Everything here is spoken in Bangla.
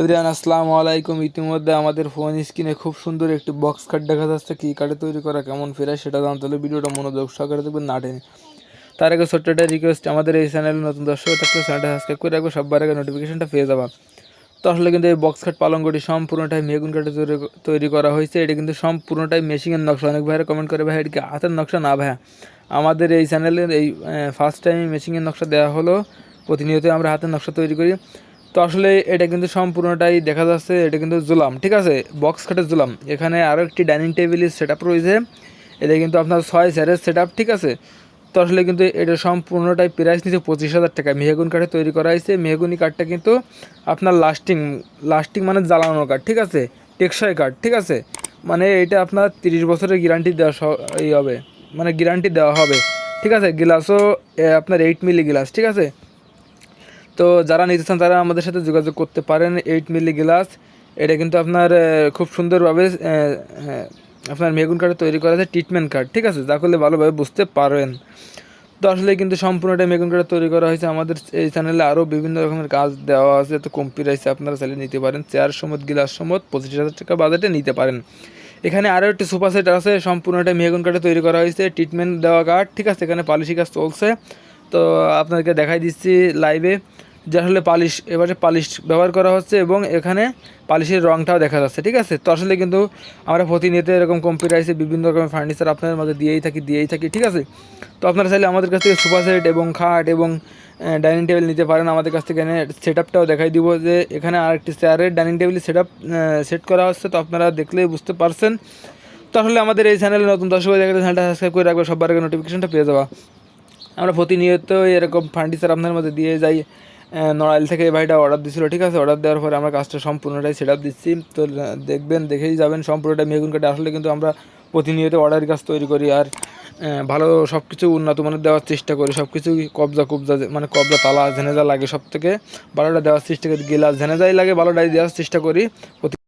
এভরিয়ান আসসালামু আলাইকুম। ইতিমধ্যে আমাদের ফোন স্ক্রিনে খুব সুন্দর একটি বক্স কাট দেখা যাচ্ছে। কী কাটে তৈরি করা, কেমন ফেরায় সেটা জানতে হলে ভিডিওটা মনোযোগ সহকারে দেখবেন, না টেনে। তার আগে ছোট্ট একটা রিকোয়েস্ট আমাদের এই চ্যানেলে নতুন দর্শক থাকলে চ্যানেলটা সাবস্ক্রাইব করে রাখব সবার আগে নোটিফিকেশনটা পেয়ে যাবা। তো আসলে কিন্তু এই বক্স কাট পালঙ্গটি সম্পূর্ণটাই মেগুন কাটে তৈরি করা হয়েছে। এটা কিন্তু সম্পূর্ণটাই মেশিনের নকশা। অনেক ভাইয়েরা কমেন্ট করে, ভাই, এটা কি হাতের নকশা? না, ভাইয়া। আমাদের এই চ্যানেলের এই ফার্স্ট টাইম মেশিনের নকশা দেওয়া হলো। প্রতিনিয়ত আমরা হাতের নকশা তৈরি করি। তো আসলে এটা কিন্তু সম্পূর্ণটাই দেখা যাচ্ছে, এটা কিন্তু জুলাম, ঠিক আছে? বক্স কাটের জুলাম। এখানে আরও একটি ডাইনিং টেবিলের সেট আপ রয়েছে। এটা কিন্তু আপনার ছয় স্যারের সেট আপ ঠিক আছে? তো আসলে কিন্তু এটা সম্পূর্ণটাই প্রাইস নিচ্ছে পঁচিশ হাজার টাকা। মেহগুন কাঠে তৈরি করা হয়েছে। মেহগুনি কাঠটা কিন্তু আপনার লাস্টিং লাস্টিং মানে জ্বালানো কাঠ, ঠিক আছে? টেকসই কাঠ, ঠিক আছে? মানে এটা আপনার তিরিশ বছরের গ্যারান্টি দেওয়া হবে। মানে গ্যারান্টি দেওয়া হবে, ঠিক আছে? গ্লাসও আপনার এইট মিলি গ্লাস ঠিক আছে? তো যারা নিতে চান তারা আমাদের সাথে যোগাযোগ করতে পারেন এইট মিলি গ্লাস এটা কিন্তু আপনার খুব সুন্দরভাবে হ্যাঁ, আপনার মেগুন কাঠে তৈরি করা আছে ট্রিটমেন্ট কার্ড ঠিক আছে? যা করলে ভালোভাবে বুঝতে পারেন তো আসলে কিন্তু সম্পূর্ণটা মেগুন কাঠে তৈরি করা হয়েছে। আমাদের এই চ্যানেলে আরও বিভিন্ন রকমের কাজ দেওয়া আছে। তো কম্পিউটার আপনারা চাইলে নিতে পারেন। চেয়ার সমত গিলাস সমত পঁচিশ হাজার টাকা বাজেটে নিতে পারেন। এখানে আরও একটি সোফা সেট আছে। সম্পূর্ণটা মেগুন কাঠে তৈরি করা হয়েছে। ট্রিটমেন্ট দেওয়া কাঠ ঠিক আছে? এখানে পালিশি কাজ চলছে। তো আপনাদেরকে দেখাই দিচ্ছি লাইভে যে আসলে পালিশ, এবারে পালিশ ব্যবহার করা হচ্ছে এবং এখানে পালিশের রংটাও দেখা যাচ্ছে, ঠিক আছে? তো আসলে কিন্তু আমরা প্রতিনিয়ত এরকম কম্পিউটারাইজে বিভিন্ন রকমের ফার্নিচার আপনাদের মধ্যে দিয়েই থাকি দিয়েই থাকি, ঠিক আছে? তো আপনারা চাইলে আমাদের কাছ থেকে সোফা সেট এবং খাট এবং ডাইনিং টেবিল নিতে পারেন। আমাদের কাছ থেকে এনে সেট আপটাও দেখাই দিব যে এখানে আরেকটি চেয়ারের dining table set up set করা হচ্ছে। তো আপনারা দেখলেই বুঝতে পারছেন। তো আসলে আমাদের এই চ্যানেলে নতুন দর্শক থাকলে চ্যানেলটা সাবস্ক্রাইব করে রাখবে, সবার আগে নোটিফিকেশনটা পেয়ে যাওয়া। আমরা প্রতিনিয়ত এরকম ফার্নিচার আপনার মধ্যে দিয়ে যাই। নড়াইল থেকে এই ভাইটা অর্ডার দিছিল, ঠিক আছে? অর্ডার দেওয়ার পরে আমরা কাজটা সম্পূর্ণটাই সেট দিচ্ছি। তো দেখবেন, দেখেই যাবেন, সম্পূর্ণটা মেগুন কাটে আসলে কিন্তু আমরা প্রতিনিয়ত অর্ডার কাজ তৈরি করি আর ভালো সব কিছু উন্নত মানের দেওয়ার চেষ্টা করি। সব কিছু কবজা কবজা মানে কবজা, তালা, ঝেনেজা লাগে সব থেকে ভালোটা দেওয়ার চেষ্টা করি, গেলাস, ঝেনেজাই লাগে, ভালোটাই দেওয়ার চেষ্টা করি।